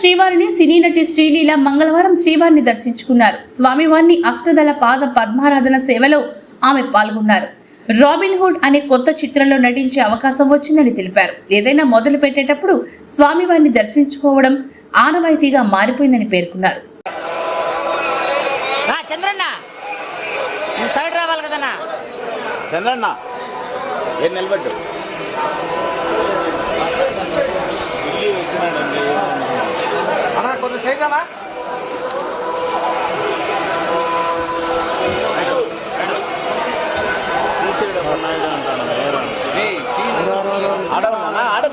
శ్రీవారిని సినీ నటి శ్రీలీల మంగళవారం శ్రీవారిని దర్శించుకున్నారు. స్వామివారిని అష్టదళ పాద పద్మారాధన సేవలో ఆమె పాల్గొన్నారు. రాబిన్ హుడ్ అనే కొత్త చిత్రంలో నటించే అవకాశం వచ్చిందని తెలిపారు. ఏదైనా మొదలు పెట్టేటప్పుడు స్వామివారిని దర్శించుకోవడం ఆనవాయితీగా మారిపోయిందని పేర్కొన్నారు. నా చంద్రన్న! సైడ్ రావాలి కదన్నా? చంద్రన్న ఏం నిలబడ్డు అన్నా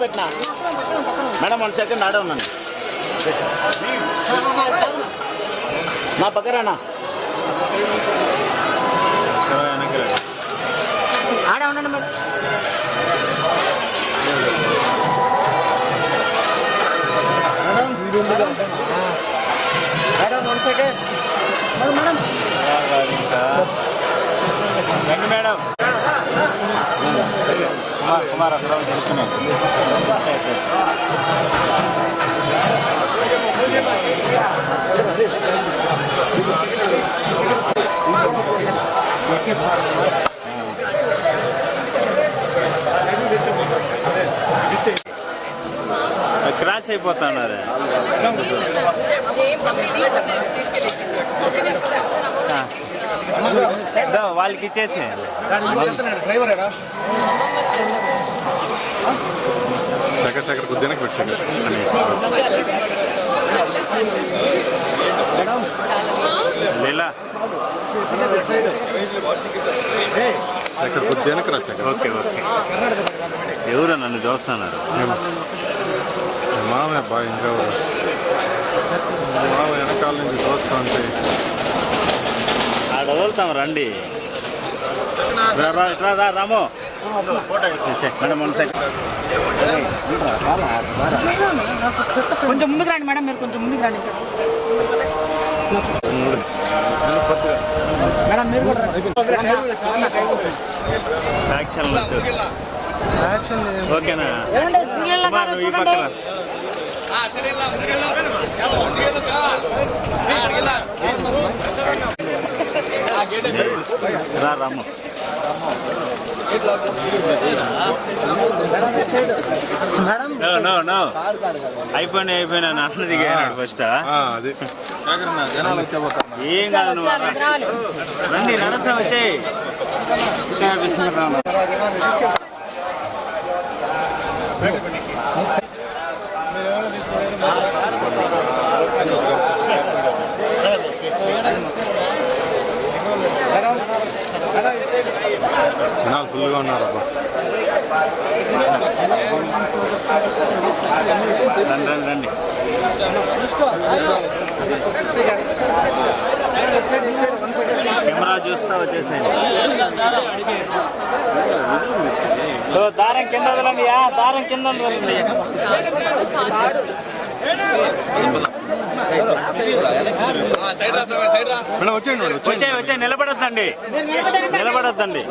కొంత మేడం వన్ సెకండ్ ఆడ ఉన్నాను. నా పక్కరానా సెకండ్ మేడం మేడం. రండి మేడం. కుమార్ కుమార్ అక్కడ క్రాష్ అయిపోతున్నారు వాళ్ళకి ఇచ్చేసి. శేఖర్ శేఖర్ కొద్దిగా పెట్టు శేఖర్. లీలా. శేఖర్ కొద్దిగా రా శేఖర్. Okay okay. ఎవరు నన్ను చూస్తున్నారు? మామయ్య బాగా ఇంకా మామ వెనకాల నుంచి చూస్తా ఉంటే ఆడ వదులుతాం రండి. రా, రా, రా, రా, రాము. కొంచెం ముందుకు రండి మేడం మీరు కొంచెం ముందుకు రండి. మేడం మీరు కూడా యాక్షన్ ఓకేనా? రాము అయిపోయినా అయిపోయినా నాన్న దిగాడు ఫస్ట్ ఏం కాదు నువ్వు. రండి నరసం వచ్చే. జనాలు ఫుల్గా ఉన్నారు అబ్బా. రండి రండి రండి. కెమెరా చూస్తా వచ్చేసేయండి. దారం కింద వదలండి దారం కింద వదలండి. వచ్చే వచ్చే నిలబడొద్దండి. నిలబడొద్దండి.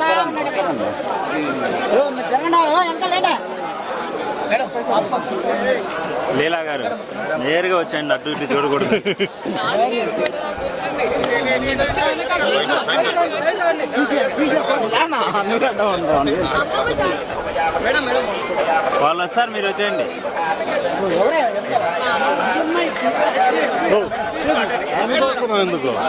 లీలా గారు నేరుగా వచ్చేయండి అటు ఇటు చూడకూడదు. వాళ్ళు వస్తారు మీరు వచ్చేయండి. ఎందుకు ఒక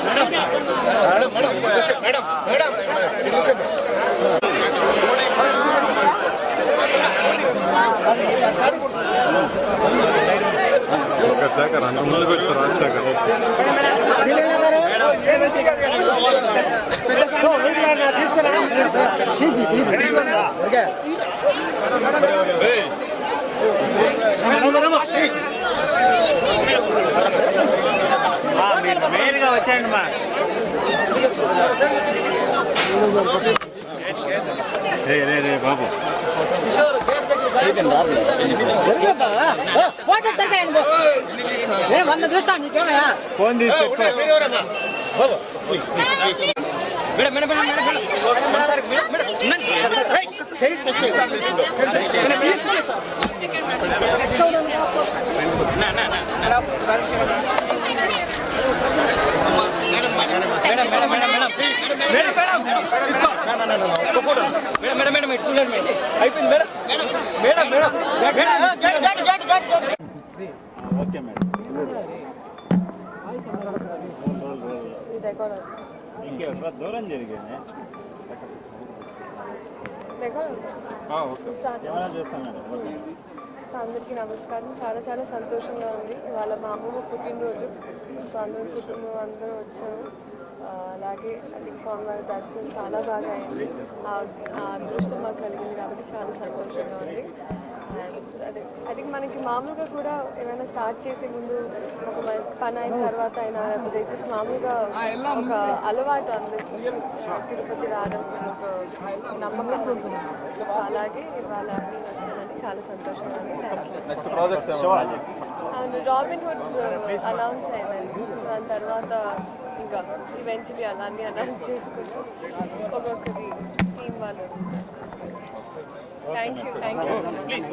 శేఖర్ అంత ముందు రాజశేఖర్ వచ్చేయండి మా రే రే రే బాబు. ఫోటో సరిపోయాను పో. నేను వంద చూస్తాను నీకేమయ్యా ఫోన్ తీసుకొచ్చి madam madam madam madam madam ఒకసారి మేడం మేడం ఉండండి. ఏయ్, చేయి తెచ్చి. మేడం, తీసుకోండి సార్. నా, నా, నా, నా. మేడం మేడం మేడం ఇటు చూడండి మేడం అయిపోయింది madam madam madam madam okay madam ఇంకే దూరం జరిగింది అందరికీ నమస్కారం చాలా చాలా సంతోషంగా ఉంది ఇవాళ మా అమ్మమ్మ పుట్టినరోజు సో అందరం కుటుంబం అందరూ వచ్చాము అలాగే అలాగే అది స్వామివారి దర్శనం చాలా బాగా అయింది ఆ ఆ అదృష్టం మాకు కలిగింది కాబట్టి చాలా సంతోషంగా ఉంది అండ్ అదే అది మనకి మామూలుగా కూడా ఏమైనా స్టార్ట్ చేసే ముందు ఒక పని అయిన తర్వాత అయినా లేకపోతే జస్ట్ మామూలుగా ఒక అలవాటు అందరికీ తిరుపతి రావడం ఒక నమ్మకం ఉంటుంది సో అలాగే ఇవాళ నేను వచ్చానని చాలా సంతోషంగా and Robin Hood announce so దాని తర్వాత ఇంకా ఈవెన్చువలీ అన్నీ అనౌన్స్ చేసుకుంటూ. ఒక్కొక్కటి టీం వాళ్ళు. Thank you thank you so much